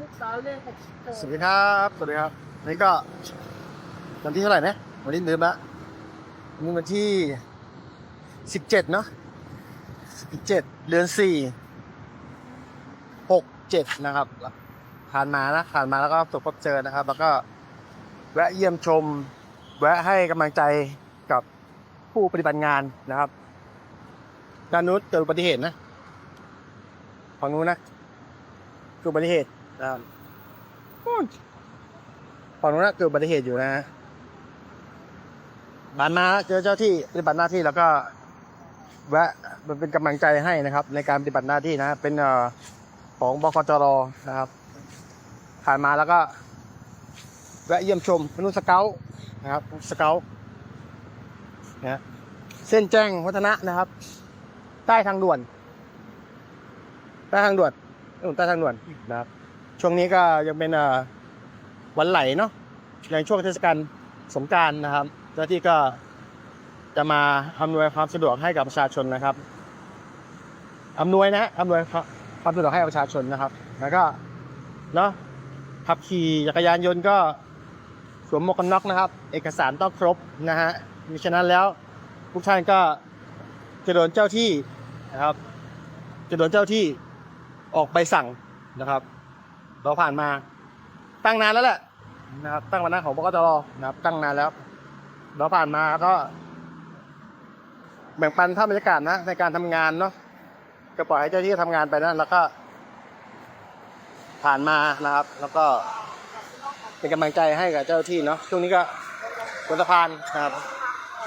ลูกสาวเลยหกสิบสวัสดีครับ สวัสดีครับ นี่ก็วันที่เท่าไหร่นะ วันนี้ลืมละนี่วันที่สิบเจ็ดเนาะสิบเจ็ดเดือนสี่หกเจ็ดนะครับ ผ่านมานะผ่านมาแล้วก็ประสบพบเจอนะครับ แล้วก็แวะเยี่ยมชม แวะให้กำลังใจกับผู้ปฏิบัติงานนะครับด้านนู้นเกิดอุบัติเหตุนะฝั่งนู้นนะเกิดอุบัติเหตุ นะครับฝั่งนู้นนะเกิดอุบัติเหตุอยู่นะบานมาเจอเจ้าที่ปฏิบัติหน้าที่แล้วก็แวะมันเป็นกำลังใจให้นะครับ ในการปฏิบัติหน้าที่นะ เป็นอของบกจรนะครับผ่านมาแล้วก็ แวะเยี่ยมชมมนุษย์สเกลนะครับสเกลนะเส้นแจ้งวัฒนะนะครับ ใต้ทางด่วน ใต้ทางด่วนใต้ทางด่วนนะครับ ช่วงนี้ก็ยังเป็นวันไหลเนาะในช่วงเทศกาลสงการนะครับเจ้าที่ก็จะมาอำนวยความสะดวกให้กับประชาชนนะครับอำนวยนะอำนวยความสะดวกให้ประชาชนนะครับ แล้วก็เนาะขับขี่จักรยานยนต์ก็สวมหมวกกันน็อกนะครับ เอกสารต้องครบนะฮะมิฉะนั้นแล้วทุกท่านก็จะโดนเจ้าที่นะครับ จะโดนเจ้าที่ออกใบสั่งนะครับ เราผ่านมา ตั้งนานแล้วแหละนะครับตั้งวันนั้นของบกจรนะครับ ตั้งนานแล้ว เราผ่านมาก็แบ่งปันภาพบรรยากาศนะ ในการทำงานเนาะก็ปล่อยให้เจ้าที่ทำงานไปนะแล้วก็ ผ่านมานะครับ แล้วก็เป็นกำลังใจให้กับเจ้าที่เนาะช่วงนี้ก็บนสะพานนะครับ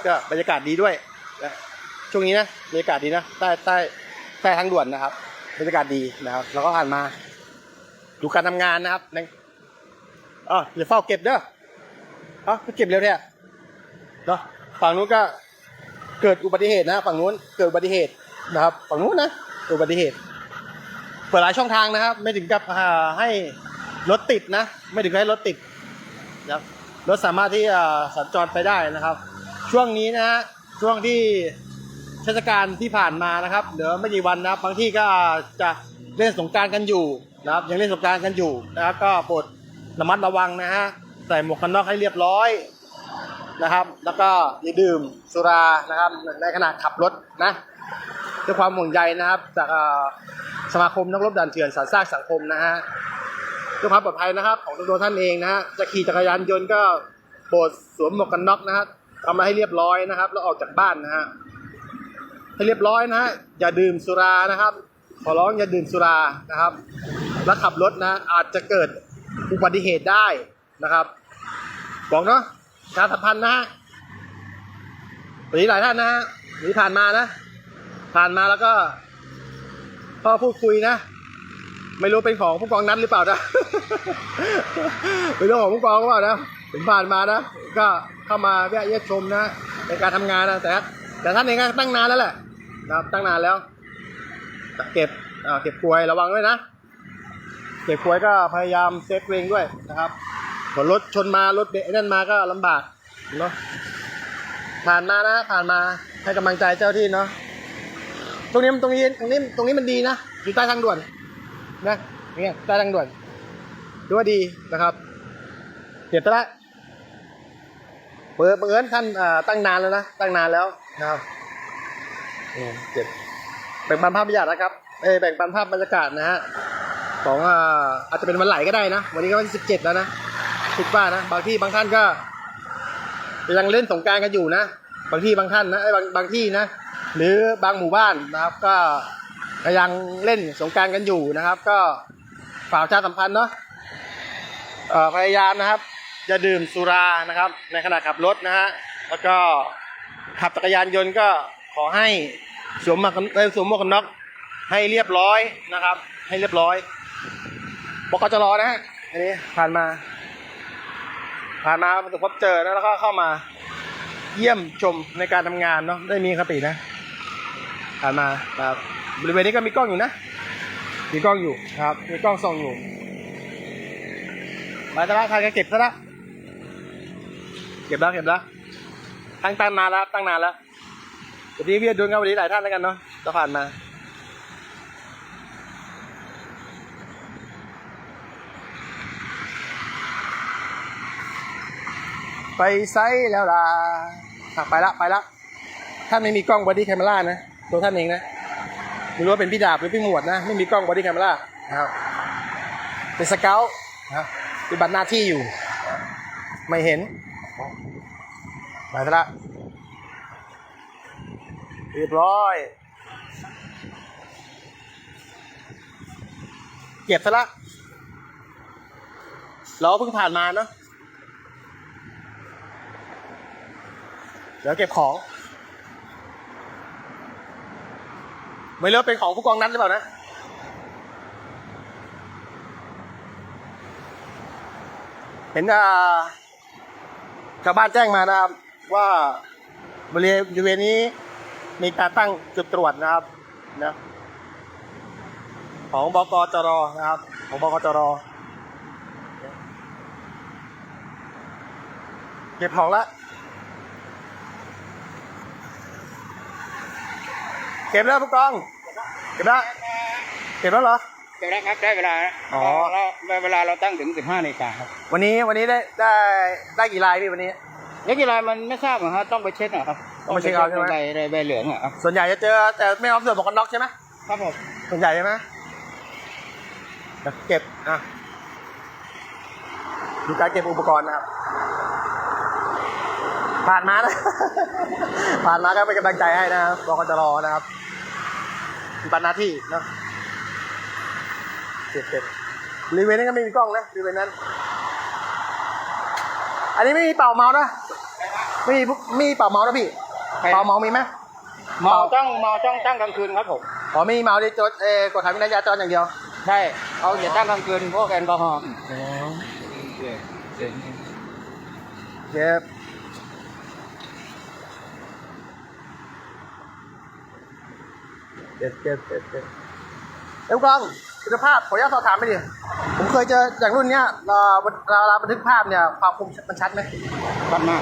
ก็บรรยากาศดีด้วยช่วงนี้นะบรรยากาศดีนะใต้ใต้ใต้ทางด่วนนะครับบรรยากาศดีนะครับ แล้วก็ผ่านมา ดูการทำงานนะครับในอ๋ออย่าเฝ้าเก็บเด้ออ๋อเก็บเร็วแท้เนาะฝั่งนู้นก็เกิดอุบัติเหตุนะฝั่งนู้นเกิดอุบัติเหตุนะครับ ฝั่งนู้นนะเกิดอุบัติเหตุ เปิดหลายช่องทางนะครับ ไม่ถึงกับให้รถติดนะ ไม่ถึงกับให้รถติดนะครับรถสามารถที่จะสัญจรไปได้นะครับ ช่วงนี้นะฮะช่วงที่เทศกาลที่ผ่านมานะครับเหลือไม่กี่วันนะครับบางที่ก็จะเล่นสงการกันอยู่ นะครับยังเล่นสงกรารกันอยู่นะครับก็โปรดระมัดระวังนะฮะใส่หมวกกันน็อกให้เรียบร้อยนะครับ แล้วก็อย่าดื่มสุรานะครับในขณะขับรถนะด้วยความห่วงใยนะครับ จากสมาคมนักรบด่านเถื่อนสารสร้างสังคมนะฮะด้วยความปลอดภัยนะครับ ของตัวท่านเองนะฮะจะขี่จักรยานยนต์ก็โปรดสวมหมวกกันน็อกนะฮะทำมาให้เรียบร้อยนะครับ แล้วออกจากบ้านนะฮะให้เรียบร้อยนะฮะอย่าดื่มสุรานะครับ ขอร้องอย่าดื่มสุรานะครับ แล้วขับรถนะ อาจจะเกิดอุบัติเหตุได้นะครับบอกเนาะประชาสัมพันธ์นะฮะวันนี้หลายท่านนะฮะวันนี้ผ่านมานะ ผ่านมาแล้วก็พ่อพูดคุยนะ ไม่รู้เป็นของผู้กองนัดหรือเปล่านะเป็นเรื่องของผู้กองหรือเปล่านะผมผ่านมานะ ก็เข้ามาแวะเยี่ยมชมนะในการทำงานนะแต่แต่ท่านเองก็ตั้งนานแล้วแหละนะครับตั้งนานแล้ว เก็บเก็บกลวยระวังด้วยนะ เก็บกลวยก็พยายามเซฟตัวเองด้วยนะครับผลรถชนมารถเบะนั่นมาก็ลำบากเนาะผ่านมานะผ่านมาให้กำลังใจเจ้าที่เนาะตรงนี้มันตรงนี้ตรงนี้ตรงนี้มันดีนะอยู่ใต้ทางด่วนนะเนี่ยใต้ทางด่วนดูว่าดีนะครับเก็บไปละเปิดเอิญท่านตั้งนานแล้วนะตั้งนานแล้วนะครับเก็บแบ่งปันภาพบรรยากาศนะครับเอแบ่งปันภาพบรรยากาศนะฮะ ของอ่าอาจจะเป็นวันไหลก็ได้นะ วันนี้ก็วันที่สิบเจ็ดแล้วนะคิดว่านะ บางที่บางท่านก็ยังเล่นสงการกันอยู่นะ บางที่บางท่านนะไอ้บางบางที่นะ หรือบางหมู่บ้านนะครับก็ก็ยังเล่นสงการกันอยู่นะครับ ก็ฝากประชาสัมพันธ์เนาะพยายามนะครับจะดื่มสุรานะครับ ในขณะขับรถนะฮะแล้วก็ขับจักรยานยนต์ก็ขอให้สวมหมวกสวมหมวกกันน็อกให้เรียบร้อยนะครับ ให้เรียบร้อย บกจรนะฮะอันนี้ผ่านมา ผ่านมาประสบพบเจอนะแล้วก็เข้ามา เยี่ยมชมในการทำงานเนาะได้มีคตินะ ผ่านมานะครับบริเวณนี้ก็มีกล้องอยู่นะ มีกล้องอยู่นะครับ มีกล้องส่องอยู่มาตละใครก็เก็บซะละเก็บแล้วเก็บแล้วตั้งตั้งนานแล้วตั้งนานแล้วเดี๋ยวพี่เวียดดูกันวันนี้หลายท่านแล้วกันเนาะจะผ่านมา ไปไซส์แล้วล่ะไปละไปละ ท่านไม่มีกล้องบอดี้แคม e รานะ ตัวท่านเองนะ ไม่รู้ว่าเป็นพี่ดาบหรือพี่หมวดนะ ไม่มีกล้องบอดี้แคม e รานะครับ เป็นสเกลนะปฏิบัติหน้าที่อยู่ ไม่เห็น ไปซะละ เรียบร้อย เก็บซะละ เราเพิ่งผ่านมาเนาะ ดี๋ยวเก็บของ ไม่รู้เป็นของผู้กองนั้นหรือเปล่านะ เห็นชาวบ้านแจ้งมานะครับ ว่าบริเวณบริเวณนี้มีการตั้งจุดตรวจนะครับนะของบกจรนะครับ ของบกจรเก็บของละ ก็บแล้วผู้กอง เก็บแล้ว เก็บแล้วเหรอเดี๋ยวนะครับได้เวลาแล้วอ๋อ เราได้เวลาเราตั้งถึง 15นาฬิกาครับวันนี้วันนี้ได้ได้ได้กี่ลายพี่วันนี้เล็กกีฬามันไม่ทราบเหรอฮะต้องไปเช็คหน่อยครับต้องไปเช็คเอาใช่ไหม ใบใบใบเหลืองอะครับส่วนใหญ่จะเจอแต่ไม่เอาส่วนหมวกกันน็อกใช่ไหมครับผมส่วนใหญ่ใช่ไหมเดี๋ยวเก็บอะดูการเก็บอุปกรณ์นะครับ ผ่านมานะ ผ่านมาก็เป็นกำลังใจให้นะครับบอกกันจะรอนะครับ มีปัญหน้าที่เนาะเก็บเก็บบริเวณนี้ก็ไม่มีกล้องนะบริเวณนั้น อันนี้ไม่มีเป่าเมาส์นะไม่มีไม่มีเป่าเมาส์นะพี่ เป่าเมาส์มีไหมเมาต้องเมาต้องตั้งกลางคืนครับผมอ๋อไม่มีเมาส์ดิจดเออกดขันวินัยจราจรอย่างเดียว ใช่เขาอย่าตั้งกลางคืนพวกแอลกอฮอล์เก็บ เก็บเก็บเก็บเก็บเอ้ยกล้องคุณภาพขออนุญาตสอบถามไปดิผมเคยเจออย่างรุ่นเนี้ยเราเราเราบันทึกภาพเนี่ยความคมมันชัดไหมชัดมาก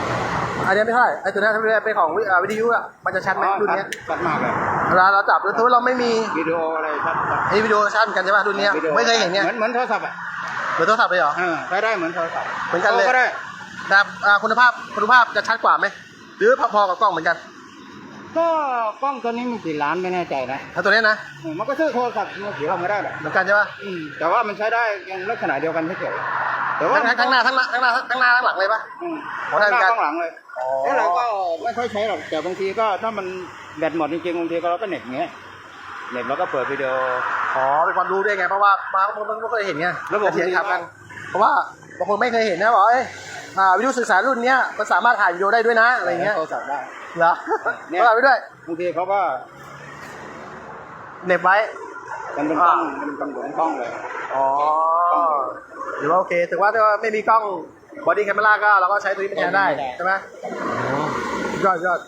อันเนี้ยไม่เท่าไหร่ไอ้ตัวนี้ถ้าเป็นของวิอ่าวิทยุอะมันจะชัดไหมรุ่นเนี้ยชัดมากเลยเวลาเราจับแล้วถ้าเราไม่มีวิดีโออะไรชัดชัดไอ้วิดีโอชัดเหมือนกันใช่ป่ะรุ่นเนี้ยไม่เคยเห็นเนี่ยเหมือนเหมือนโทรศัพท์อะเหมือนโทรศัพท์เลยเหรอเออใช้ได้เหมือนโทรศัพท์เหมือนกันเลยก็ได้แต่คุณภาพคุณภาพจะชัดกว่าไหมหรือพอๆกับกล้องเหมือนกัน ก็กล้องตัวนี้มันกี่ล้านไม่แน่ใจนะถ้าตัวเนี้ยนะอืมมันก็ซื้อโทรศัพท์มือถือเราไม่ได้หรอกเหมือนกันใช่ป่ะอืมแต่ว่ามันใช้ได้ยังลักษณะเดียวกันเฉยๆแต่ว่าทั้งทั้งหน้าทั้งหน้าทั้งหน้าทั้งหน้าทั้งหลังเลยป่ะอืมอ๋อข้างหได้น้าเหมือนกันข้างหลังเลยอ๋อ แล้วเราก็ไม่ค่อยใช้หรอกแต่บางทีก็ถ้ามันแบตหมดจริงๆบางทีก็เราก็เน็ตอย่างเงี้ยเน็ตแล้วก็เปิดวิดีโอ อ๋อเป็นความรู้ด้วยไงเพราะว่าบางคนไม่เคยเห็นไงระบบ เถียงขับกันเพราะว่าบางคนไม่เคยเห็นนะบอกเอ้ยอ่าวิดีโอสื่อสารรุ่นเนี้ยมันสามารถถ่ายวิดีโอได้ด้วยนะอะไรเงี้ยโทรศัพท์ได้ เหรอเนี่ยก็ถ่ายไปด้วยบางทีเขาก็เหน็บไว้ มันเป็นกล้องมันเป็นกล้องหลวงกล้องเลย อ๋อหรือว่าโอเคถือว่าถ้าไม่มีกล้องบอดี้แคม e ราก็เราก็ใช้ตัวนี้เป็นแทนได้ ใช่ไหมยอดยอด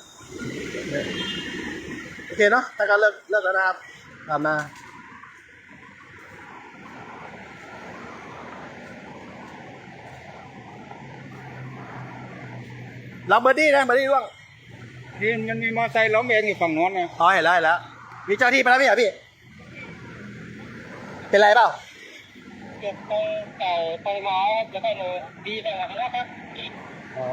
โอเคเนาะถ้าก็เลิกเลิกแล้วนะครับตามมาเราเบอร์ดี้นะเบอร์ดี้ร่วง นี่มันมีมอเตอร์ไซค์ล้มเองอยู่ฝั่งโน้นนะอ๋อเห็นแล้วเห็นแล้วมีเจ้าที่ไปแล้วไหมเหรอพี่ เป็นไรเปล่าเก็บไปเก่าไปไม้แล้วก็เลยดีไปแล้วครับอ๋อ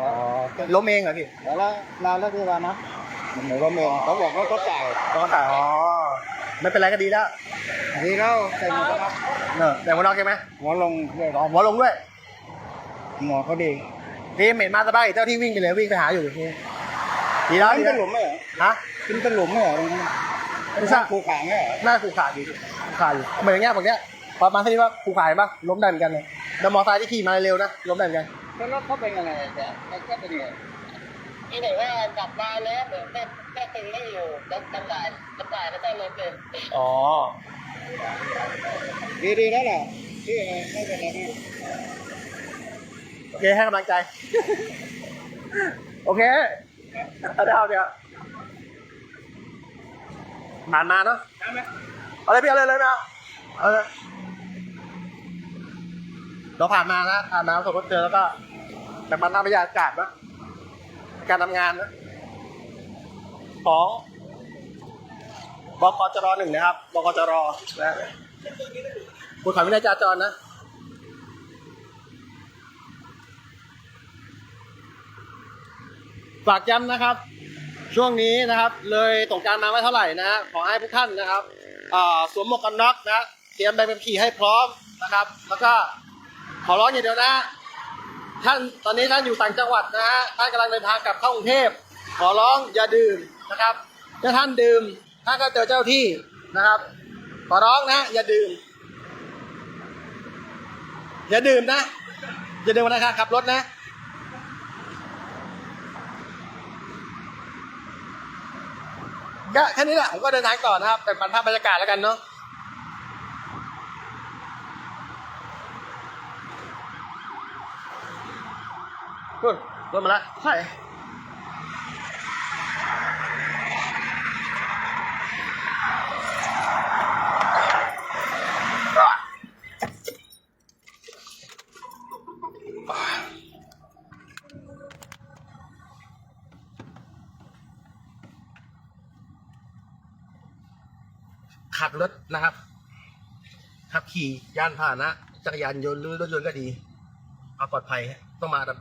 ล้มเองเหรอพี่แล้วนานแล้วที่ว่านะมันเหมือนล้มเองเขาบอกว่าเขาจ่ายต้องถ่ายอ๋อไม่เป็นไรก็ดีแล้วดีแล้วใส่หมวกกันน็อกเนอะแต่หัวเราะใช่ไหมหัวลงด้วยอ๋อหัวลงด้วยหมวกเขาดีพี่เหม็นมาสบายเจ้าที่วิ่งไปเลยวิ่งไปหาอยู่นี่ ดีแล้วขึ้ดีนแล้เป็นวหลุมไหมเหรอฮะขึ้นเป็นหลุมไหมเหรอตรงนี้ไม่ทราบภูขาไหมเหรอหน้าคูขาดอยู่คูขาดอยู่เหมือนอย่างเงี้ยแบบเนี้ยประมาณที่ว่าคูขาดปะล้มได้เหมือนกันเลยแล้วมอเตอร์ไซค์ที่ขี่มาเร็วนะล้มได้เหมือนกันแล้วรถเขาเป็นยังไงแต่มันก็เป็นยังไงที่ไหนว่ากลับมาแล้วเหมือนแม่แม่ตึงไม่อยู่แล้วกระต่ายกระต่ายแล้วก็เลยเป็นอ๋อดีดีแล้วแหละที่ไม่เป็นไรนะโอเคให้กำลังใจ โอเคเอา ได้เอาเดี๋ยวผ่านมาเนาะใช่ไหมเอาเลยพี่เอาเลยเลยไม่เอาเอาเลยเราผ่านมาแล้วผ่านมาประสบพบเจอแล้วก็แต่มันน่าบรรยากาศนะการทำงานนะของบกจรหนึ่งนะครับบกจรนะคุณขอวินัยจราจรนะ ฝากย้ำนะครับ ช่วงนี้นะครับ เลยตกการมาไม่เท่าไหร่นะฮะขอให้ทุกท่านนะครับสวมหมวกกันน็อกนะเตรียมใบขับขี่ให้พร้อมนะครับ แล้วก็ขอร้องอย่างเดียวนะท่านตอนนี้ท่านอยู่ต่างจังหวัดนะฮะท่านกำลังเดินทางกลับเข้ากรุงเทพขอร้องอย่าดื่มนะครับถ้าท่านดื่มท่านก็เจอเจ้าที่นะครับ ขอร้องนะอย่าดื่ม อย่าดื่มนะอย่าดื่มนะครับขับรถนะ ก็แค่นี้แหละผมก็เดินทางต่อนะครับ แต่บันภาพบรรยากาศแล้วกันเนาะเฮ้ยรถมาแล้วใช่ ขับรถนะครับ ขับขี่ยานพาหนะ จักรยานยนต์หรือรถยนต์ก็ดีเอาปลอดภัยต้องมาดับ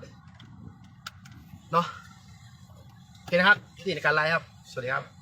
เนาะโอเคนะครับที่ในการไลฟ์ครับ สวัสดีครับ